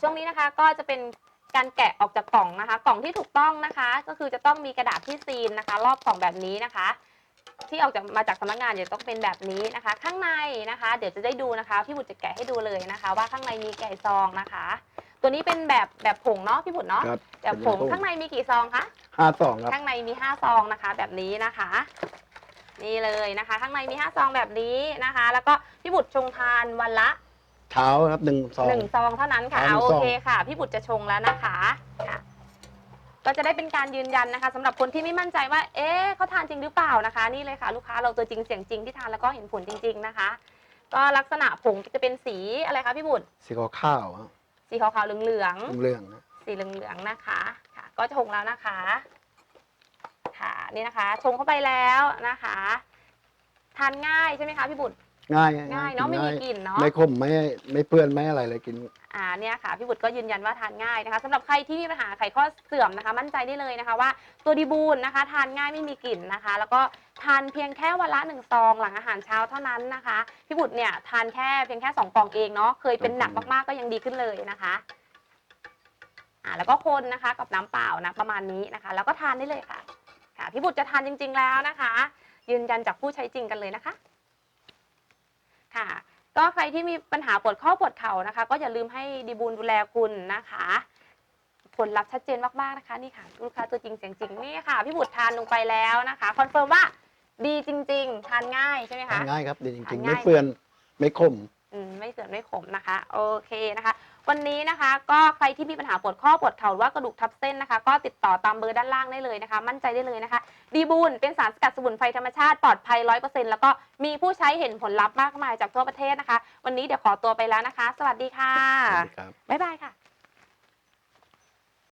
ช่วงนี้นะคะก็จะเป็นการแกะออกจากกล่องนะคะ กล่องที่ถูกต้องนะคะ ก็คือจะต้องมีกระดาษที่ซีนนะคะ รอบกล่องแบบนี้นะคะ ที่ออกจากมาจากสำนักงานเดี๋ยวต้องเป็นแบบนี้นะคะ ข้างในนะคะ เดี๋ยวจะได้ดูนะคะพี่บุตรจะแกะให้ดูเลยนะคะ ว่าข้างในมีไก่ซองนะคะ ตัวนี้เป็นแบบแบบผงเนาะพี่บุตรเนาะครับแบบผงข้างในมีกี่ซองคะ ห้าสองครับ ข้างในมี 5 ซองนะคะ แบบนี้นะคะ นี่เลยนะคะ ข้างในมี 5 ซองแบบนี้นะคะ แล้วก็พี่บุตรชงทานวันละ เช้าครับหนึ่งสอง หนึ่งซองเท่านั้นค่ะเอาเอาหนึ่งซองโอเคค่ะ พี่บุตรจะชงแล้วนะคะค่ะ ก็จะได้เป็นการยืนยันนะคะสำหรับคนที่ไม่มั่นใจว่า เอ๊ะเขาทานจริงหรือเปล่านะคะ นี่เลยค่ะ ลูกค้าเราตัวจริงเสียงจริงที่ทานแล้วก็เห็นผลจริง ๆนะคะ ก็ลักษณะผงจะเป็นสีอะไรคะพี่บุตรสีขาวข้าวอะสีขาวๆเหลืองเรื่องๆนะๆสีเหลืองๆนะคะ ค่ะ ก็จะชงแล้วนะคะ ค่ะนี่นะคะ ชงเข้าไปแล้วนะคะ ทานง่ายใช่ไหมคะพี่บุตร ง่ายง่ายเนาะไม่มีกลิ่นเนาะไม่ขมไม่ไม่เปื้อนไม่อะไรเลยกิน อ่าเนี่ยค่ะพี่บุตรก็ยืนยันว่าทานง่ายนะคะสำหรับใครที่มีปัญหาไขข้อเสื่อมนะคะ มั่นใจได้เลยนะคะว่าตัวดีบูนนะคะ ทานง่ายไม่มีกลิ่นนะคะ แล้วก็ทานเพียงแค่วันละหนึ่งซองหลังอาหารเช้าเท่านั้นนะคะพี่บุตรเนี่ยทานแค่เพียงแค่สองกล่องเองเนาะเคยเป็นหนักมากๆก็ยังดีขึ้นเลยนะคะอ่าแล้วก็คนนะคะกับน้ำเปล่านะประมาณนี้นะคะ แล้วก็ทานได้เลยค่ะค่ะพี่บุตรจะทานจริง ๆแล้วนะคะ ยืนยันจากผู้ใช้จริงกันเลยนะคะ ค่ะ ก็ใครที่มีปัญหาปวดข้อปวดเข่านะคะ ก็อย่าลืมให้ดีบูลดูแลคุณนะคะผลลัพธ์ชัดเจนมากๆนะคะนี่ค่ะลูกค้าตัวจริงเสียงจริงนี่ค่ะพี่บุตรทานลงไปแล้วนะคะคอนเฟิร์มว่าดีจริง ๆ ทานง่ายใช่ไหมคะทานง่ายครับดีจทารินงๆง่ายไม่เปื้อนไม่ขมอืมไม่เสื่อมไม่ขมนะคะ โอเคนะคะ วันนี้นะคะ ก็ใครที่มีปัญหาปวดข้อปวดเข่าหรือว่ากระดูกทับเส้นนะคะ ก็ติดต่อตามเบอร์ด้านล่างได้เลยนะคะ มั่นใจได้เลยนะคะ ดีบูนเป็นสารสกัดสมุนไพรธรรมชาติปลอดภัยร้อยเปอร์เซ็นต์แล้วก็มีผู้ใช้เห็นผลลัพธ์มากมายจากทั่วประเทศนะคะ วันนี้เดี๋ยวขอตัวไปแล้วนะคะ สวัสดีค่ะ สวัสดีครับ บ๊ายบายค่ะ